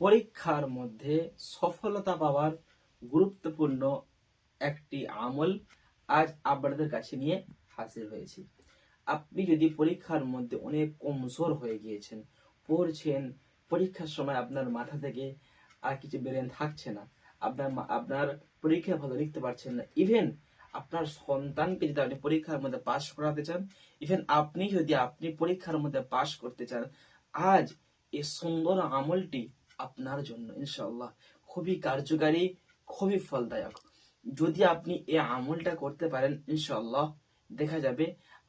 পরীক্ষার মধ্যে সফলতা পাওয়ার গুরুত্বপূর্ণ একটি আমল আজ আপনাদের কাছে নিয়ে হাজির হয়েছি। আপনি যদি পরীক্ষার মধ্যে অনেক কমজোর হয়ে গিয়েছেন, পড়ছেন, পরীক্ষার সময় আপনার মাথা থেকে আর কিছু বেরেন থাকছে না, আপনার আপনার পরীক্ষা ভালো লিখতে পারছেন না ইভেন আপনার সন্তানকে যদি আপনি পরীক্ষার মধ্যে পাশ করাতে চান ইভেন আপনি যদি আপনি পরীক্ষার মধ্যে পাশ করতে চান, আজ এই সুন্দর আমলটি আপনার জন্য, ইনশাআল্লাহ। খুবই কার্যকারী, খুবই ফলদায়ক। যদি আপনি এই আমলটা করতে পারেন, ইনশাআল্লাহ, দেখা যাবে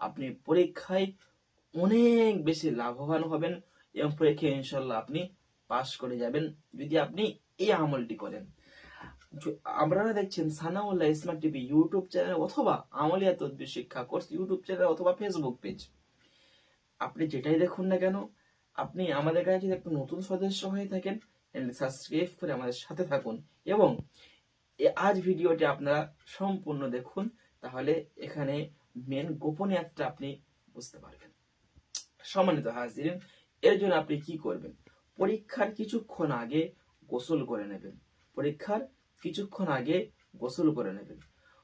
আপনি পরীক্ষায় অনেক বেশি লাভবান হবেন এবং পরীক্ষায় ইনশাল্লাহ আপনি পাশ করে যাবেন যদি আপনি এই আমলটি করেন। আপনারা দেখছেন Sanaullah smart TV YouTube channel অথবা আমলিয়া তদ্বির শিক্ষা কোর্স ইউটিউব চ্যানেল অথবা ফেসবুক পেজ। আপনি যেটাই দেখুন না কেন আপনি আমাদের কাছে যদি একটু নতুন সদস্য হয়ে থাকেন সাবস্ক্রাইব করে আমাদের সাথে থাকুন এবং আজ ভিডিওটি আপনারা সম্পূর্ণ দেখুন, তাহলে এখানে মেন গোপনীয়তা আপনি বুঝতে পারবেন। সম্মানিত হাজিরিন, এর জন্য আপনি কি করবেন? পরীক্ষার কিছুক্ষণ আগে গোসল করে নেবেন। পরীক্ষার কিছুক্ষণ আগে গোসল করে নেবেন।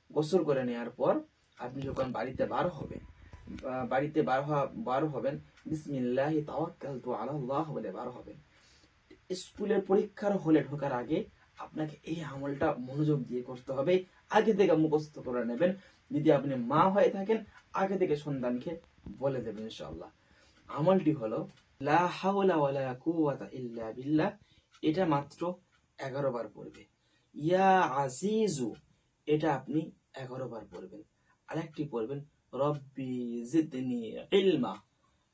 গোসল করে নেওয়ার পর আপনি যখন বাড়িতে বার হবেন বাড়িতে বার হওয়া, বার হবেন। বিসমিল্লাহি তাওয়াক্কালতু আলাল্লাহ বলে বার হবেন। স্কুলের পরীক্ষার হলে ঢোকার আগে আপনাকে এই আমলটা মনোযোগ দিয়ে করতে হবে। আগে থেকে মুখস্থ করে নেবেন। যদি আপনি মা হয়ে থাকেন, আগে থেকে সন্তানকে বলে দেবেন ইনশাআল্লাহ। আমলটি হলো, লা হাওলা ওয়ালা কুওয়াতা ইল্লা বিল্লাহ। এটা মাত্র এগারো বার পড়বে। ইয়া আজিজু এটা আপনি এগারো বার পড়বেন। আরেকটি পড়বেন রব্বি জিদনি ইলমা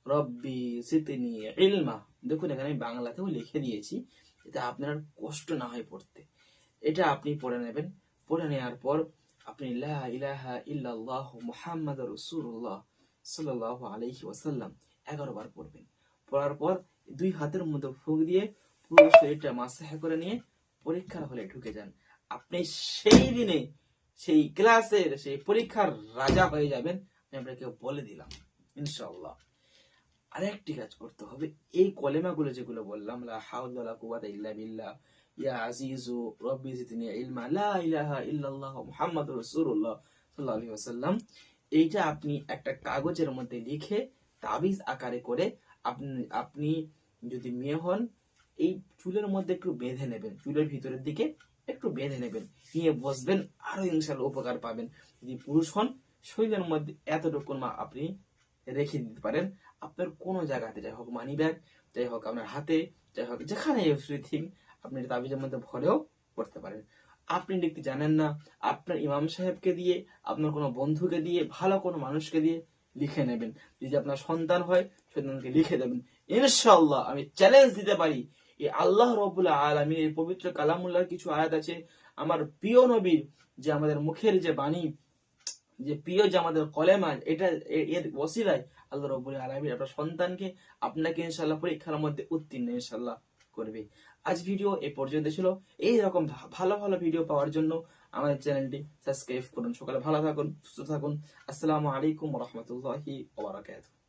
রব্বি জিদনি ইলমা দেখুন, এখানে আমি বাংলাতেও লিখে দিয়েছি যাতে আপনার কষ্ট না হয় পড়তে। এটা আপনি পড়ে নেবেন। পড়ে নেওয়ার পর আপনি লা ইলাহা ইল্লাল্লাহ মুহাম্মদ রাসূলুল্লাহ সাল্লাল্লাহু আলাইহি ওয়াসাল্লাম এগারো বার পড়বেন। পড়ার পর দুই হাতের মধ্যে ফুক দিয়ে পুরো শরীরটা মাসাহ করে নিয়ে পরীক্ষার হলে ঢুকে যান। আপনি সেই দিনে সেই ক্লাসের সেই পরীক্ষার রাজা হয়ে যাবেন। আপনাকে বলে দিলাম, ইনশাআল্লাহ। আরেকটি কাজ করতে হবে, এই কলেমাগুলো যেগুলো বললাম, লা ইল্লা বিল্লাহ, ইয়া রব্বি ইলমা, লা ইলাহা ইল্লাল্লাহ মুহাম্মাদুর রাসূলুল্লাহ সাল্লাল্লাহু আলাইহি এইটা আপনি একটা কাগজের মধ্যে লিখে তাবিজ আকারে করে আপনি আপনি যদি মেয়ে হন, এই চুলের মধ্যে একটু বেঁধে নেবেন, চুলের ভিতরের দিকে একটু বেঁধে নেবেন, নিয়ে বসবেন, আরও ইনশাল্লাহ উপকার পাবেন। যদি পুরুষ হন শরীরের মধ্যে এতটুকু মা আপনি রেখে দিতে পারেন। আপনার কোনো জায়গাতে যাই হোক মানি ব্যাগ যাই হোক আপনার হাতে, যাই হোক যেখানে এভরিথিং আপনি তাবিজের মধ্যে ভরেও করতে পারেন। আপনি লিখতে জানেন না, আপনার ইমাম সাহেবকে দিয়ে, আপনার কোনো বন্ধুকে দিয়ে, ভালো কোনো মানুষকে দিয়ে লিখে নেবেন। যদি আপনার সন্তান হয়, সন্তানকে লিখে দেবেন। ইনশাল্লাহ আমি চ্যালেঞ্জ দিতে পারি। এই আল্লাহ রবুল্লাহ আলমীর এই পবিত্র কালামুল্লাহর কিছু আয়াত আছে। আমার প্রিয় নবীর যে আমাদের মুখের যে বাণী যে প্রিয় যে আমাদের কলেমা, এটা এর ওসিলায় আল্লাহ রবুল আলমীর আপনার সন্তানকে আপনাকে ইনশাল্লাহ পরীক্ষার মধ্যে উত্তীর্ণ ইনশাল্লাহ করবে। আজ ভিডিও এ পর্যন্ত ছিল। এই রকম ভালো ভালো ভিডিও পাওয়ার জন্য আমাদের চ্যানেলটি সাবস্ক্রাইব করুন। সকালে ভালো থাকুন, সুস্থ থাকুন। আসসালামু আলাইকুম রহমতুল্লাহি ওবরাকাতুহ